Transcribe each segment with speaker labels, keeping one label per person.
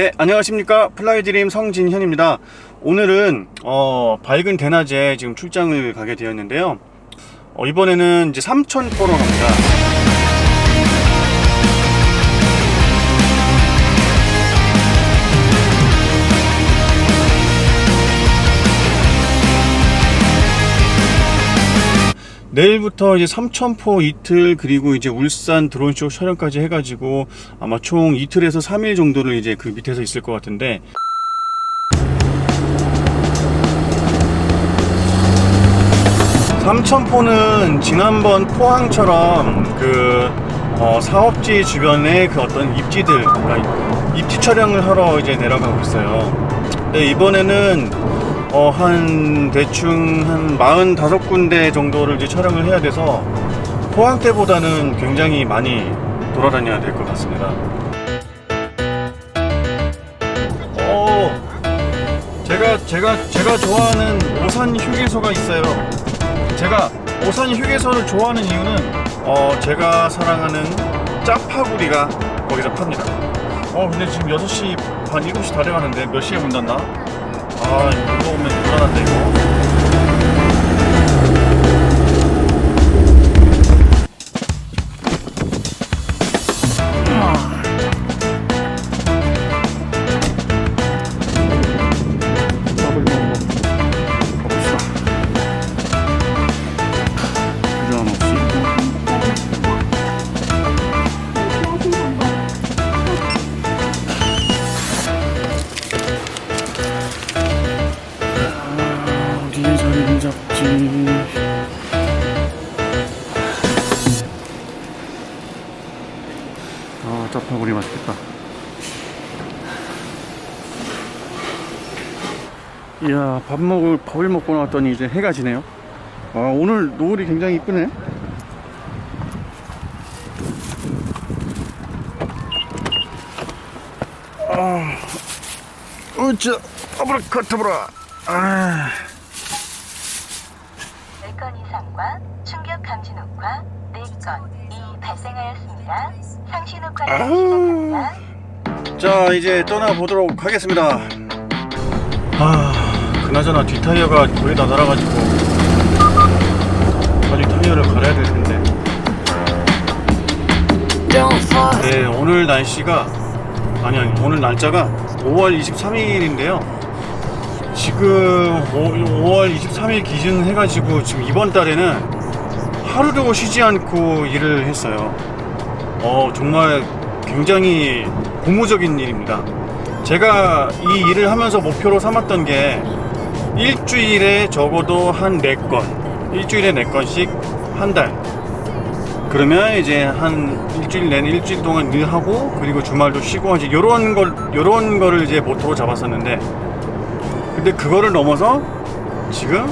Speaker 1: 네, 안녕하십니까. 플라이드림 성진현입니다. 오늘은, 어, 밝은 대낮에 지금 출장을 가게 되었는데요. 어, 이번에는 이제 삼천포로 갑니다. 내일부터 이제 삼천포 이틀 그리고 이제 울산 드론쇼 촬영까지 해가지고 아마 총 이틀에서 3일 정도를 이제 그 밑에서 있을 것 같은데 삼천포는 지난번 포항처럼 그 어, 사업지 주변에 그 어떤 입지들 그러니까 입지 촬영을 하러 이제 내려가고 있어요. 근데 이번에는 어, 한 대충 한 45군데 정도를 이제 촬영을 해야 돼서 포항 때보다는 굉장히 많이 돌아다녀야 될 것 같습니다. 어, 제가 제가 제가 좋아하는 오산 휴게소가 있어요. 제가 오산 휴게소를 좋아하는 이유는 어, 제가 사랑하는 짜파구리가 거기서 팝니다. 어, 근데 지금 6시 반 7시 다 돼가는데 몇 시에 문 닫나? 아, 이거 오면 불안한데, 이거. 아, 짜파구리 맛있겠다. 이야, 밥 먹을, 밥을 먹고 나왔더니 이제 해가 지네요. 아, 오늘 노을이 굉장히 이쁘네. 아, 으쌰, 아브라카타브라. 아.
Speaker 2: 10건 이상과 충격 감지 녹화 4건이 발생하였습니다. 상시 녹화를
Speaker 1: 아우.
Speaker 2: 시작합니다.
Speaker 1: 자 이제 떠나보도록 하겠습니다 아 그나저나 뒷타이어가 거의 다 달아가지고 빨리 타이어를 갈아야 될 텐데 네 오늘 날씨가 아니 아니 오늘 날짜가 5월 23일인데요 지금 5, 월 23일 기준 해가지고 지금 이번 달에는 하루도 쉬지 않고 일을 했어요 어 정말 굉장히 고무적인 일입니다. 제가 이 일을 하면서 목표로 삼았던 게 일주일에 적어도 한 4건, 일주일에 4건씩 한 달. 그러면 이제 한 일주일 내내 일주일 동안 일하고 그리고 주말도 쉬고 이제 요런 걸 요런 거를 이제 모토로 잡았었는데 근데 그거를 넘어서 지금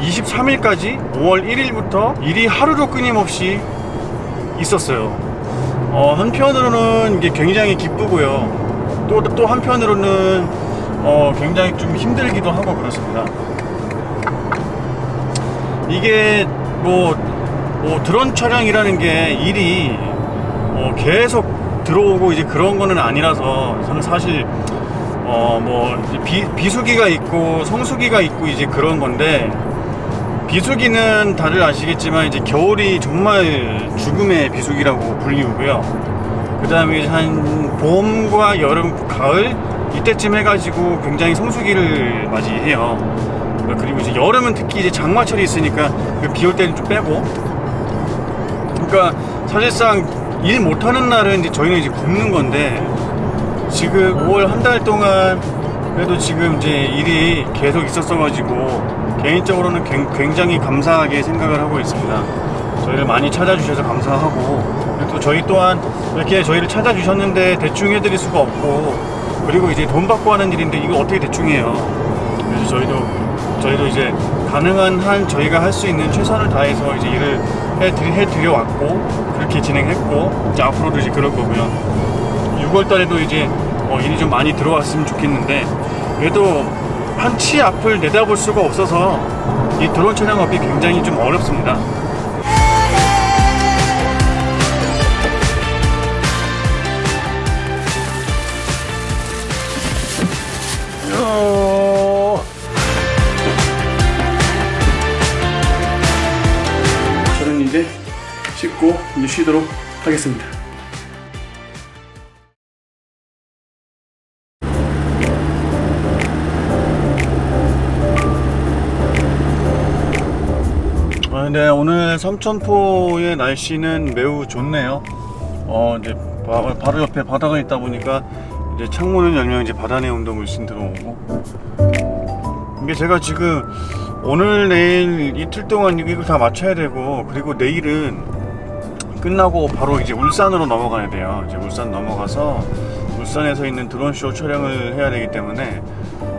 Speaker 1: 23일까지 5월 1일부터 일이 하루도 끊임없이 있었어요. 어, 한편으로는 이게 굉장히 기쁘고요. 또, 또 한편으로는 어, 굉장히 좀 힘들기도 하고 그렇습니다. 이게 뭐, 뭐 드론 촬영이라는 게 일이 어, 계속 들어오고 이제 그런 거는 아니라서 저는 사실 어, 뭐 비, 비수기가 있고 성수기가 있고 이제 그런 건데 비수기는 다들 아시겠지만 이제 겨울이 정말 죽음의 비수기라고 불리우고요. 그 다음에 한 봄과 여름, 가을 이때쯤 해가지고 굉장히 성수기를 맞이해요. 그리고 이제 여름은 특히 이제 장마철이 있으니까 비 올 때는 좀 빼고. 그러니까 사실상 일 못하는 날은 이제 저희는 이제 굶는 건데 지금 5월 한 달 동안 그래도 지금 이제 일이 계속 있었어가지고 개인적으로는 굉- 굉장히 감사하게 생각을 하고 있습니다. 저희를 많이 찾아주셔서 감사하고 또 저희 또한 이렇게 저희를 찾아주셨는데 대충 해드릴 수가 없고 그리고 이제 돈 받고 하는 일인데 이거 어떻게 대충 해요? 그래서 저희도 저희도 이제 가능한 한 저희가 할 수 있는 최선을 다해서 이제 일을 해드리, 해드려 왔고 그렇게 진행했고 이제 앞으로도 이제 그럴 거고요. 6월 달에도 이제 어, 뭐 일이 좀 많이 들어왔으면 좋겠는데 그래도 한 치 앞을 내다볼 수가 없어서 이 드론 촬영업이 굉장히 좀 어렵습니다. 저는 이제 씻고 이제 쉬도록 하겠습니다. 아, 네, 오늘 삼천포의 날씨는 매우 좋네요. 어, 이제 바, 바로 옆에 바다가 있다 보니까 이제 창문을 열면 이제 바다 내온도 물씬 들어오고. 이게 제가 지금 오늘 내일 이틀 동안 이걸 다 맞춰야 되고 그리고 내일은 끝나고 바로 이제 울산으로 넘어가야 돼요. 이제 울산 넘어가서 울산에서 있는 드론쇼 촬영을 해야 되기 때문에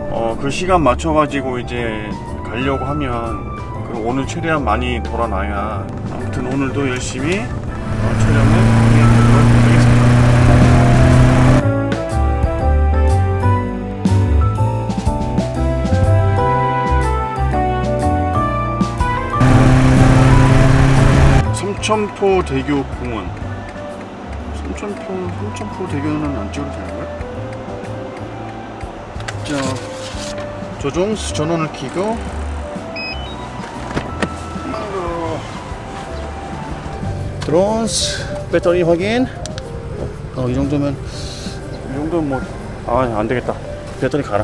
Speaker 1: 어, 그 시간 맞춰가지고 이제 가려고 하면 오늘 최대한 많이 돌아놔야 아무튼 오늘도 열심히 어, 촬영을 해보도록 하겠습니다. 삼천포 대교 공원. 삼천포 삼천포 대교는 안 찍어도 되는 거야? 자, 조종수 전원을 켜고 드론스 배터리 확인. 어, 이 정도면 이 정도면 뭐 아, 안 되겠다. 배터리 가라.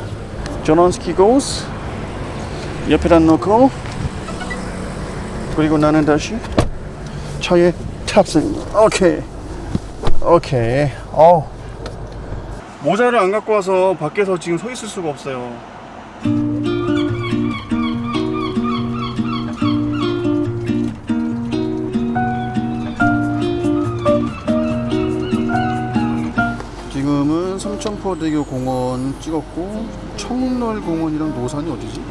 Speaker 1: 전원 켜고 옆에다 놓고 그리고 나는 다시 차에 탑승. 오케이. 오케이. 어우. 모자를 안 갖고 와서 밖에서 지금 서 있을 수가 없어요. 삼천포대교 공원 찍었고 청널 공원이랑 노산이 어디지?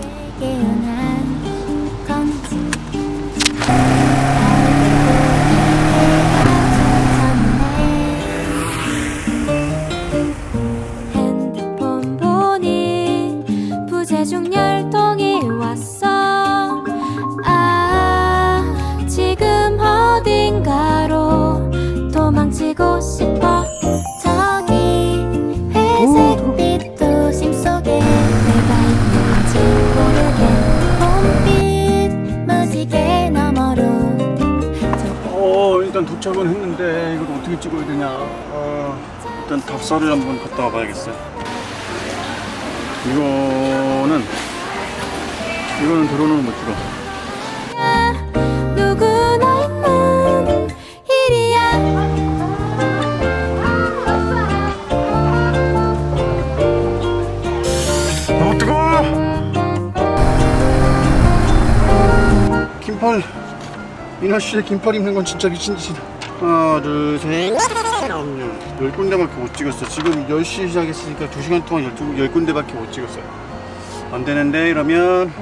Speaker 1: 도착은 했는데 이걸 어떻게 찍어야 되냐. 어, 일단 답사를 한번 갔다 와봐야겠어요. 이거는 이거는 드론으로 못 찍어.
Speaker 3: 누구나 있는 일이야.
Speaker 1: 너무 뜨거워! 긴팔 이나씨의 긴팔 입는 건 진짜 미친 짓이다 하나 둘셋. 열 군데밖에 못 찍었어 지금 10시 시작했으니까 2시간 동안 12, 10군데밖에 못 찍었어요. 안 되는데 이러면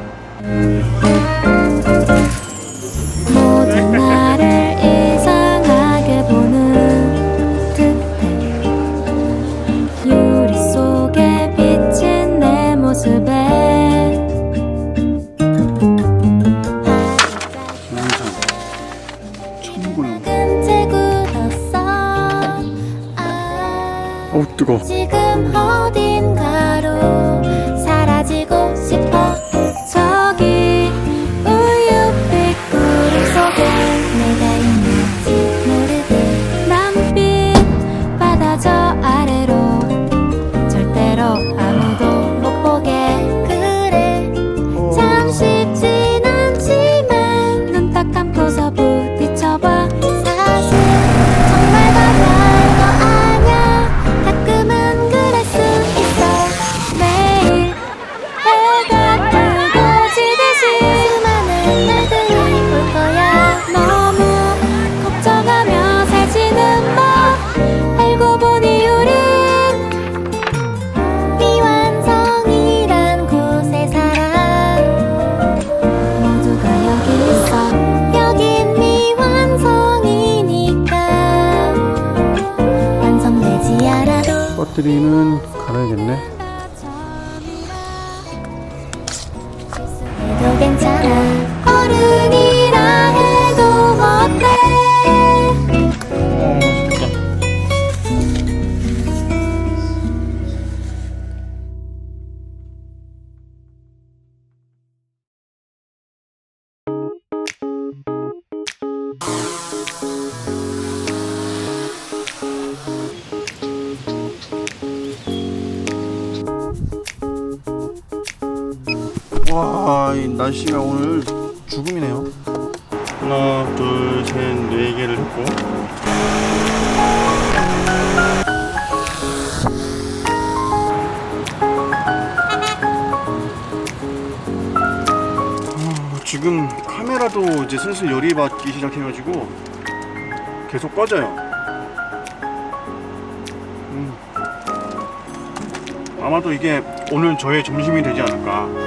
Speaker 1: 네 개를 했고. 아, 지금 카메라도 이제 슬슬 열이 받기 시작해가지고 계속 꺼져요. 음. 아마도 이게 오늘 저의 점심이 되지 않을까.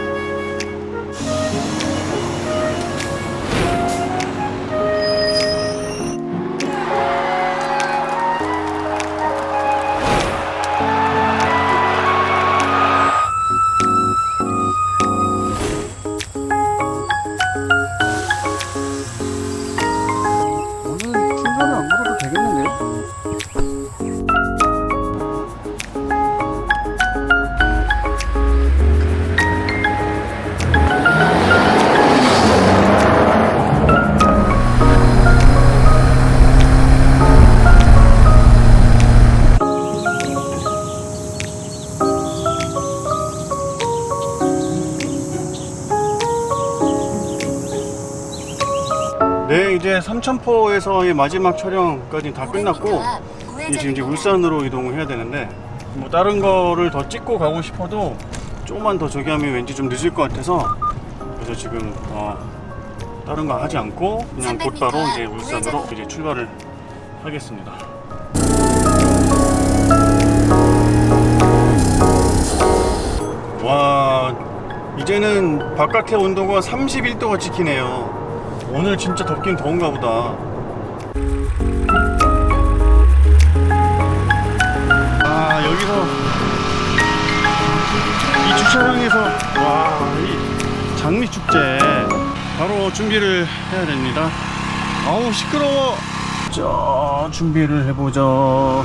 Speaker 1: 삼천포에서의 마지막 촬영까지 다 끝났고 지금 이제 울산으로 이동을 해야 되는데 뭐 다른 거를 더 찍고 가고 싶어도 조금만 더 저기 하면 왠지 좀 늦을 것 같아서 그래서 지금 어 다른 거 하지 않고 그냥 곧바로 이제 울산으로 이제 출발을 하겠습니다. 와 이제는 바깥의 온도가 31도가 찍히네요. 오늘 진짜 덥긴 더운가 보다. 아 여기서 이 주차장에서 와 이 장미 축제 바로 준비를 해야 됩니다. 아우 시끄러워. 자 준비를 해보죠.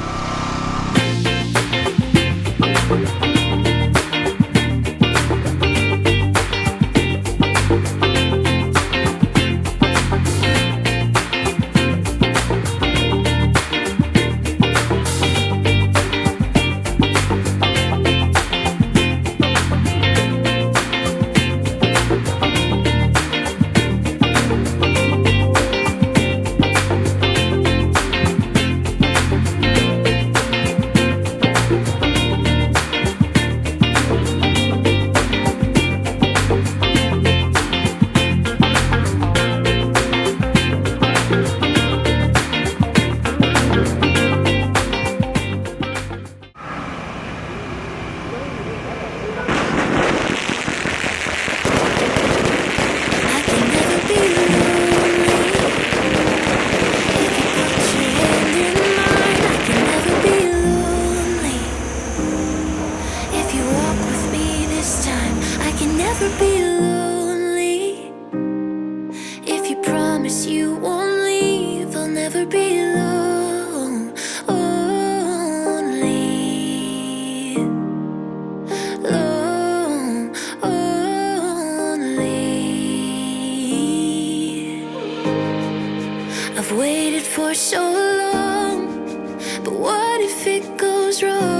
Speaker 3: was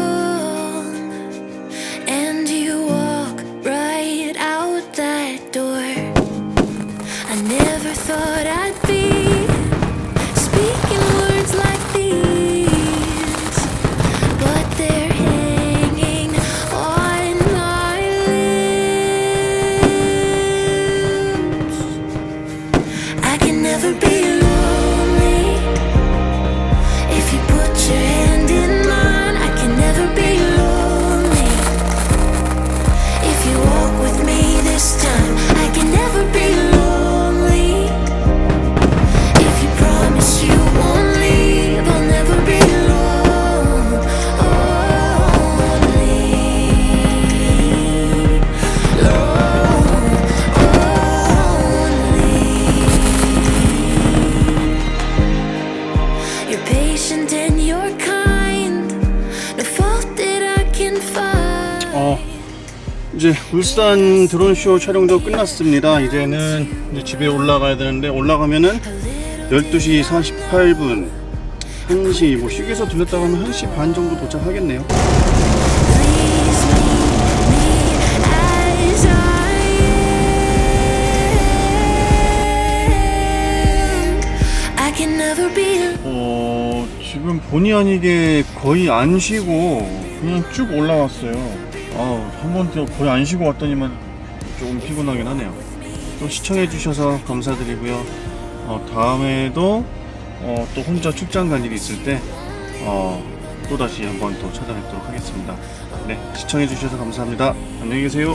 Speaker 1: 어, 이제 울산 드론쇼 촬영도 끝났습니다. 이제는 이제 집에 올라가야 되는데 올라가면은 12시 48분 1시 뭐 휴게소 들렸다 하면 1시 반 정도 도착하겠네요.
Speaker 3: 어,
Speaker 1: 지금 본의 아니게 거의 안 쉬고 그냥 쭉 올라왔어요. 아, 한번 더 거의 안 쉬고 왔더니만 조금 피곤하긴 하네요. 또 시청해주셔서 감사드리고요. 어, 다음에도 어, 또 혼자 출장 간 일이 있을 때 어, 또다시 한번 또 찾아뵙도록 하겠습니다. 네, 시청해주셔서 감사합니다. 안녕히 계세요.